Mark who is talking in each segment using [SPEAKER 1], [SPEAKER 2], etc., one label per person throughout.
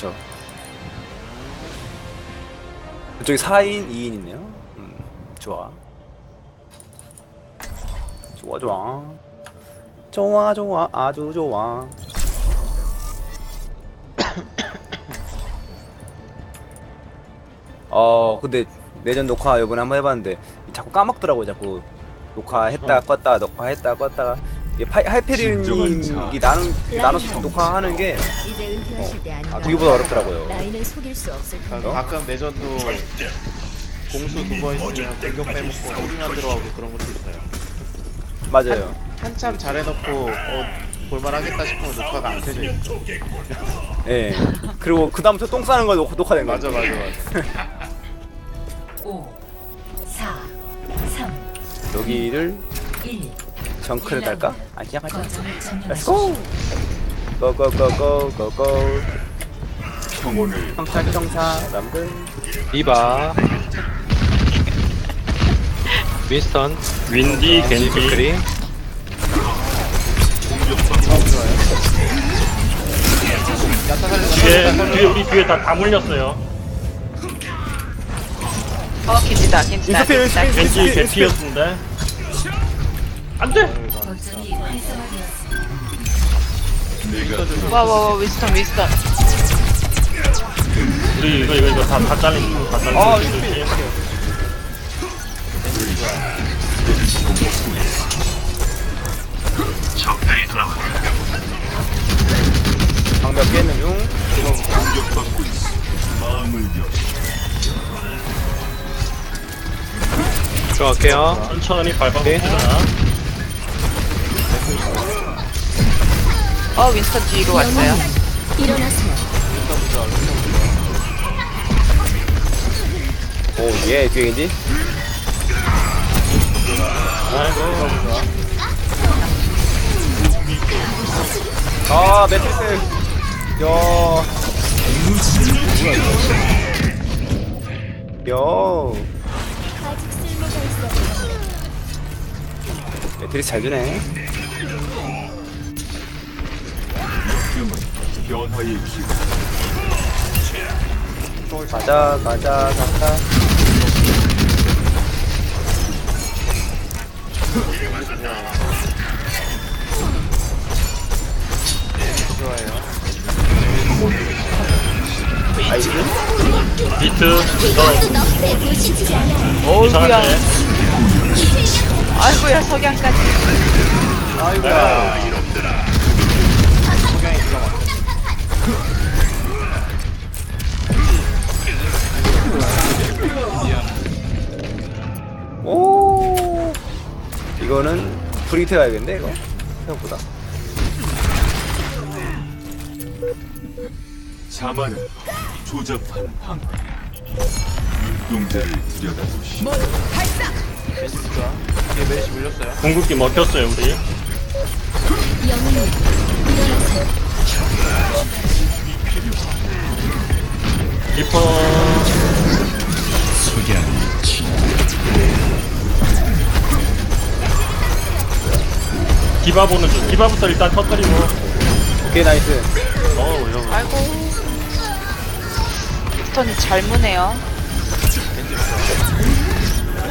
[SPEAKER 1] 그쵸. 이쪽에 4인, 2인 있네요. 음, 좋아. 좋아, 좋아. 좋아, 좋아, 아주 좋아. 어, 근데 내전 녹화 이번에 한번 해봤는데 자꾸 까먹더라고요. 자꾸 녹화했다 껐다 녹화했다 껐다가 하이페리온이 나는 나눠서 녹화하는 게
[SPEAKER 2] 이제 은퇴하실 때 아닌가.
[SPEAKER 1] 아, 되게보다 어렵더라고요.
[SPEAKER 2] 나이는 속일 수 없을 텐데.
[SPEAKER 1] 어?
[SPEAKER 3] 가끔 내전도 공수 두 번 있으면 공격 빼먹고 소리만 들어가고 그런 것도 있어요.
[SPEAKER 1] 맞아요.
[SPEAKER 3] 한참 잘해놓고 어, 볼만하겠다 싶으면 녹화가 안 있어.
[SPEAKER 1] 예. 그리고 그 다음부터 똥 싸는 거 녹- 녹화된 거.
[SPEAKER 3] 맞아 맞아 맞아.
[SPEAKER 2] 5, 4, 3,
[SPEAKER 1] 여기를
[SPEAKER 2] 1.
[SPEAKER 1] 정크를 달까? 아 그냥 하자.
[SPEAKER 2] 거점을
[SPEAKER 1] Let's
[SPEAKER 2] 점령하십시오.
[SPEAKER 1] go. Go go go go go go. 평타 경사 남들.
[SPEAKER 4] 디바 윈스턴
[SPEAKER 5] 윈디, 겐지,
[SPEAKER 4] 그리
[SPEAKER 5] 뒤에, 뒤에 우리 뒤에 다, 다 물렸어요.
[SPEAKER 6] 어, 겐지다, 겐지다. 겐지.
[SPEAKER 5] 개피였는데. 안 돼!
[SPEAKER 2] 거점이 활성화되었습니다.
[SPEAKER 6] 와, 와, 와, 윈스턴, 윈스턴.
[SPEAKER 5] 우리 이거, 이거, 이거 다, 다 잘린, 다 잘린.
[SPEAKER 1] 아.
[SPEAKER 5] 있지?
[SPEAKER 1] 방벽 깨는 중.
[SPEAKER 4] 들어갈게요
[SPEAKER 5] 천천히 밟아봅시다.
[SPEAKER 6] 어, 윈스턴 뒤로 왔어요.
[SPEAKER 2] 일어나세요.
[SPEAKER 1] 오 예, 뒤에 겐지.
[SPEAKER 5] 아이고.
[SPEAKER 1] 아 매트리스. 야. 야.
[SPEAKER 2] 아직 쓸모가 있어.
[SPEAKER 1] 매트리스 잘 주네. 가자 가자 가자. 아이스
[SPEAKER 5] 비트,
[SPEAKER 6] 어우야. 아이고야, 석양까지.
[SPEAKER 1] 아이고야 이거는 브리트 가야겠네 이거 생각보다
[SPEAKER 7] 자만은 조잡한 방 눈동자를 들여다보시
[SPEAKER 3] 겐지 좋아. 뒤에 메리시 물렸어요.
[SPEAKER 5] 궁극기 먹혔어요, 우리. 리퍼. 디바 보는 중. 디바부터 일단 터뜨리고.
[SPEAKER 1] 오케이 나이스
[SPEAKER 5] 어, 이거.
[SPEAKER 6] 아이고. 윈스턴이 잘 무네요.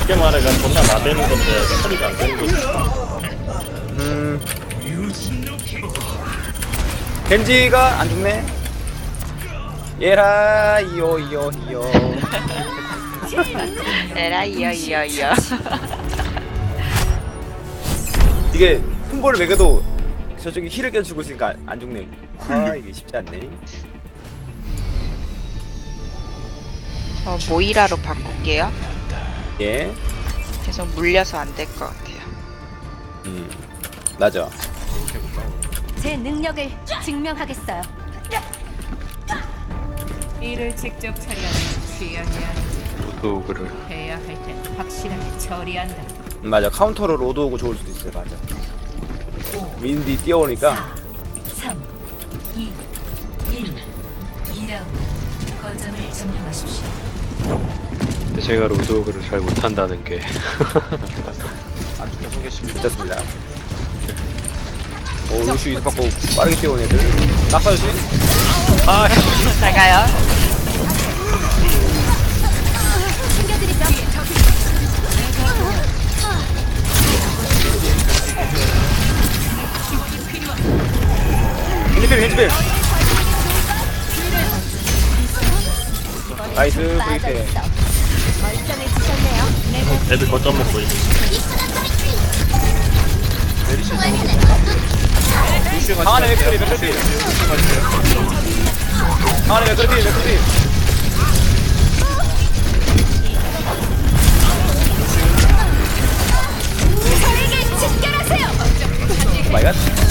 [SPEAKER 5] 쉽게 말해, 그냥 존나 나대는 건데, 처리가 안 되는 거지.
[SPEAKER 1] 음 겐지가 안 죽네 얘라 이요 이요 이요
[SPEAKER 6] 에라, 이어, 이어, 이어.
[SPEAKER 1] 이게 콤보를 매겨도 저쪽에 힐을 껴 주고 있으니까 안- 안 죽네 아 이게 쉽지 않네.
[SPEAKER 6] 저 모이라로 바꿀게요.
[SPEAKER 1] 예.
[SPEAKER 6] 계속 물려서 안 될 것 같아요.
[SPEAKER 1] 음, 맞아.
[SPEAKER 2] 제 능력을 증명하겠어요.
[SPEAKER 8] 이를 직접 처리하는 취향이 아니지
[SPEAKER 4] 도구를.
[SPEAKER 8] 해야 할 땐 확실하게 처리한다.
[SPEAKER 1] 음, 맞아. 카운터로 로드 오고 좋을 수도 있어요. 맞아 윈디 뛰어오니까
[SPEAKER 2] 3, 2, 1. 2라운드. 거점을 점령하십시오.
[SPEAKER 4] 제가 로드오그를 잘 못한다는 게
[SPEAKER 3] 아주 계속 계십니다.
[SPEAKER 1] 됐습니다 오 루시 이스 받고 빠르게 뛰어오는 애들 낙사주시
[SPEAKER 4] 아,
[SPEAKER 6] 잘 가요.
[SPEAKER 1] 겐지필 겐지필 나이스 브레이크
[SPEAKER 5] 애들 거점 먹고
[SPEAKER 1] 안에
[SPEAKER 3] 같이
[SPEAKER 1] 맥크리. 맥크리. 안에 맥크리 맥크리. 마이 갓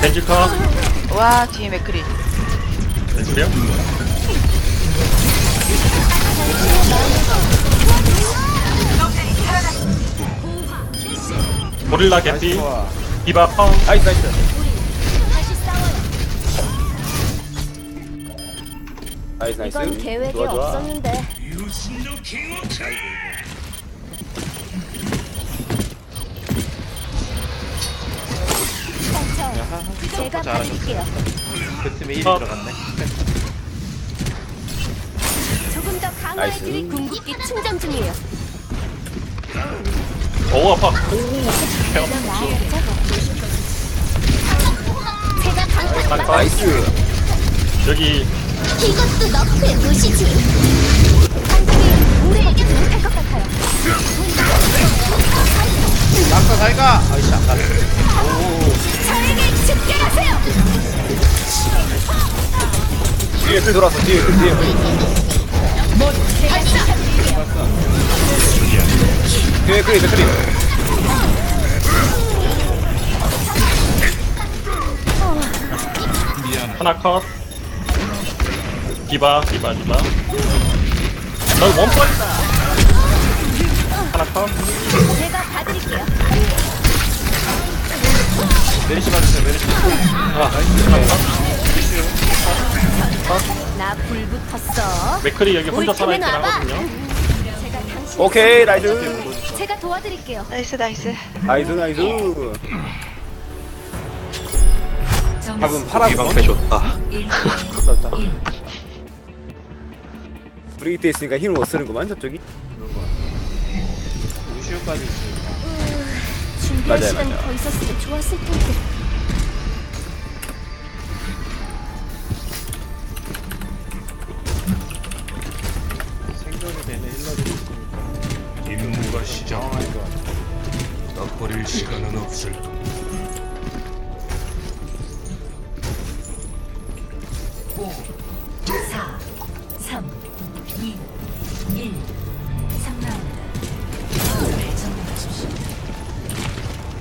[SPEAKER 5] 벤지커.
[SPEAKER 6] 와 뒤에 맥크리.
[SPEAKER 5] 벤지요? 고릴라 개피. 디바 펑.
[SPEAKER 1] 나이스 나이스 나이스 나이스
[SPEAKER 2] 이건 계획에
[SPEAKER 1] 좋아 좋아
[SPEAKER 2] 없었는데. 제가. 받을게요.
[SPEAKER 3] 그 팀에 1위
[SPEAKER 5] 어.
[SPEAKER 3] 들어갔네.
[SPEAKER 2] 조금 더 강화할
[SPEAKER 1] 나이스.
[SPEAKER 2] 궁극기 충전 중이에요.
[SPEAKER 5] 오 아파.
[SPEAKER 1] 나이스
[SPEAKER 5] 여기
[SPEAKER 2] 이것도 너프의 무시지. 상당히 오래 이기지 못할 것 같아요.
[SPEAKER 3] 낙사 잘가. 아이씨 안 가네.
[SPEAKER 2] 저에게 집결하세요.
[SPEAKER 1] 뒤에 뜰 돌았어 뒤에 뜰 뒤에
[SPEAKER 2] 제가 지켜드릴게요.
[SPEAKER 1] 뒤에 맥크리 맥크리
[SPEAKER 5] 하나 컷. 디바 디바 디바. 너 원펀이다. 하나 컷.
[SPEAKER 2] 제가 봐드릴게요.
[SPEAKER 3] 메리시 받으세요. 메리시.
[SPEAKER 2] 나불 붙었어.
[SPEAKER 5] 맥크리 여기 혼자
[SPEAKER 2] 올
[SPEAKER 5] 살아있긴. 하거든요.
[SPEAKER 2] 제가 당신
[SPEAKER 1] 오케이 나이스
[SPEAKER 2] 제가 도와드릴게요.
[SPEAKER 6] 나이스 나이스.
[SPEAKER 1] 나이스 나이스 방금 파란 거
[SPEAKER 4] 방패 좋다.
[SPEAKER 1] 썼다 브레이크 때 있으니까 힘을 못 쓰는구만 저쪽이
[SPEAKER 3] 루시오까지 있으니까.
[SPEAKER 2] 준비할
[SPEAKER 1] 맞아요,
[SPEAKER 2] 시간이
[SPEAKER 1] 맞아요.
[SPEAKER 2] 더 있었으면 좋았을 텐데.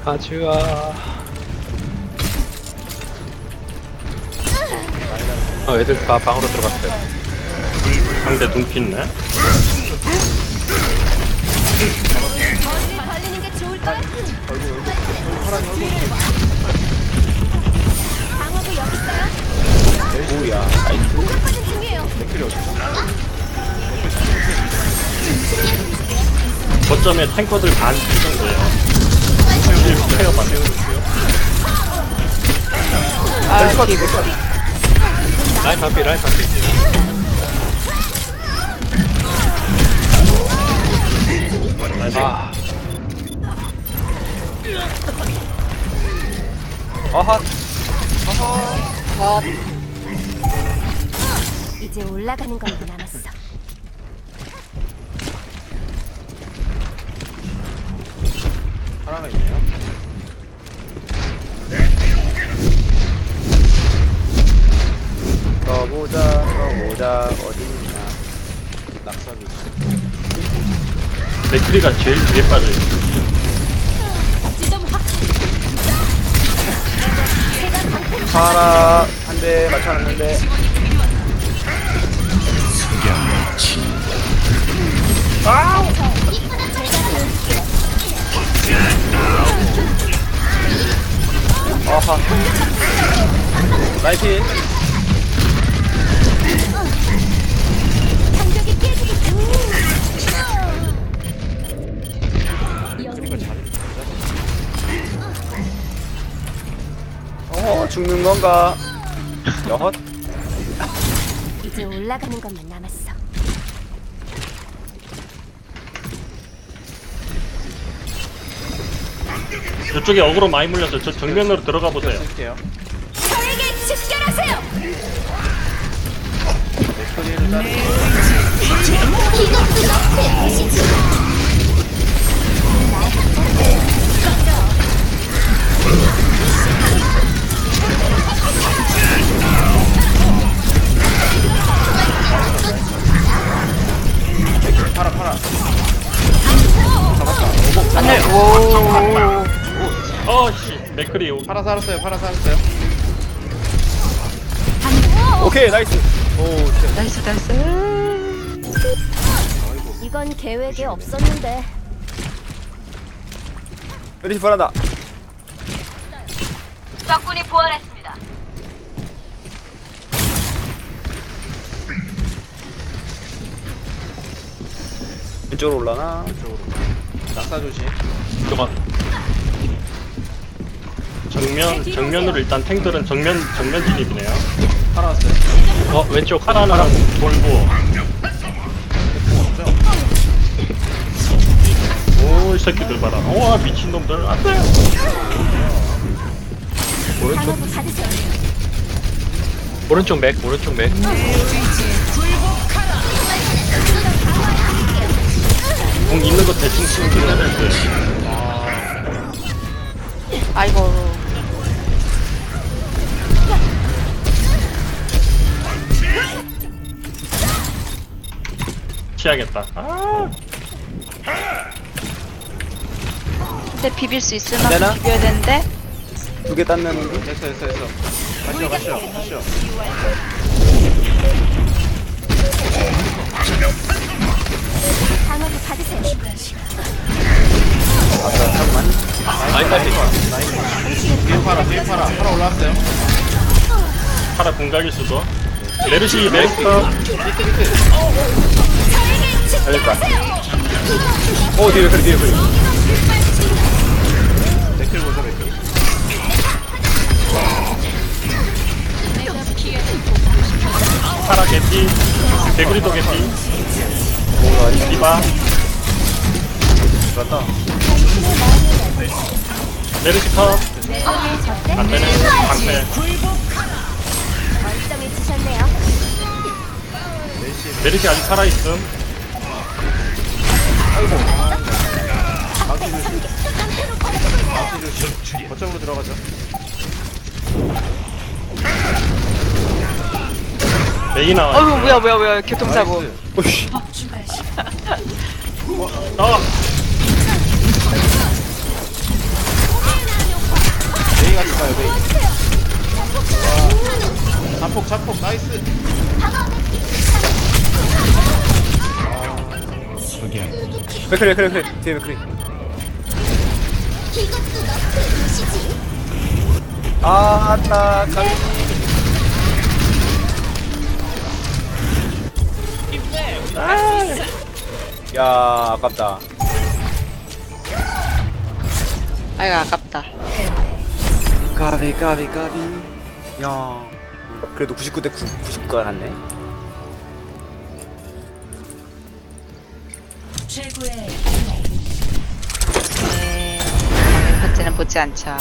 [SPEAKER 4] 가즈아. 어, 애들 다 방으로 들어갔어요.
[SPEAKER 5] 상대 둥피네.
[SPEAKER 2] 게? 방어구 여기 있어요?
[SPEAKER 1] 오야 나이스
[SPEAKER 2] 중이에요.
[SPEAKER 5] 거점에 탱커들 반 정도예요. 루시오 케어 받는
[SPEAKER 6] 아 뒤에 맥크리.
[SPEAKER 4] 라인 반피, 라인 반피. 아,
[SPEAKER 1] 아하
[SPEAKER 2] 이제 올라가는 것만 남았
[SPEAKER 5] 맥크리가 제일 뒤에
[SPEAKER 2] 방패를
[SPEAKER 1] 하나 한 대 맞춰놨는데 아하. 나이스 죽는 건가 여헛
[SPEAKER 2] 이제 올라가는 것만 남았어.
[SPEAKER 5] 이쪽에 어그로 많이 물렸어요. 저 정면으로 들어가 보세요.
[SPEAKER 3] 쓸게요.
[SPEAKER 2] 저에게 집결하세요. 이것도 너의.
[SPEAKER 3] 팔아 살았어요. 팔아 살았어요.
[SPEAKER 1] 오케이 나이스 오 쉣.
[SPEAKER 6] 나이스 나이스
[SPEAKER 2] 이건 계획에 없었는데.
[SPEAKER 1] 메리시 불한다
[SPEAKER 2] 적군이 부활했습니다.
[SPEAKER 1] 왼쪽으로 올라나
[SPEAKER 3] 이쪽으로. 낙사 조심.
[SPEAKER 4] 그만.
[SPEAKER 5] 정면 정면으로 일단 탱들은 정면 정면 진입이네요.
[SPEAKER 3] 팔아 왔어요.
[SPEAKER 5] 어 왼쪽 하나는 돌고. 오 이 새끼들 봐라. 와 미친 놈들 안돼.
[SPEAKER 2] 받으세요.
[SPEAKER 4] 오른쪽 맥, 오른쪽 맥.
[SPEAKER 5] 공 있는 거 대충 치면 끝내는데.
[SPEAKER 6] 아이고
[SPEAKER 5] 치야겠다. 아
[SPEAKER 6] 근데 비빌 수 있을 만큼
[SPEAKER 1] 되나?
[SPEAKER 6] 비벼야 되는데
[SPEAKER 1] 두 개 땄는
[SPEAKER 3] 됐어 됐어 됐어. 가시오 가시오 가시오.
[SPEAKER 2] 방어구 받으세요.
[SPEAKER 4] 빨리.
[SPEAKER 3] 뒤에 팔아 뒤에 팔아. 팔아 올라왔어요.
[SPEAKER 5] 파라 공각일 수도. 메르시 맥스터
[SPEAKER 1] 달릴까 오 뒤에 그래 뒤에 그래.
[SPEAKER 3] 맥클 보자 맥클.
[SPEAKER 5] 파라 개피 개구리도 개피. 디바.
[SPEAKER 1] 맞다.
[SPEAKER 5] 메르시 컷 안되네 방패.
[SPEAKER 2] 멀쩡해지셨네요.
[SPEAKER 5] 메르시 아직 살아있음
[SPEAKER 3] 거점으로 들어가죠.
[SPEAKER 5] 메이 나와
[SPEAKER 6] 어이구 뭐야 뭐야 뭐야 교통사고
[SPEAKER 3] 나이스.
[SPEAKER 1] 오씨
[SPEAKER 5] 어
[SPEAKER 3] 메이 같이 가요 메이. 와. 자폭 자폭 나이스.
[SPEAKER 1] 맥크리 맥크리 맥크리. 뒤에 맥크리. 아 아따 감야 아깝다.
[SPEAKER 6] 아이고 아깝다.
[SPEAKER 1] 까비 까비 까비. 야 그래도 99대 9, 99가 갔네
[SPEAKER 6] 네 다음에 번째는 보지 않죠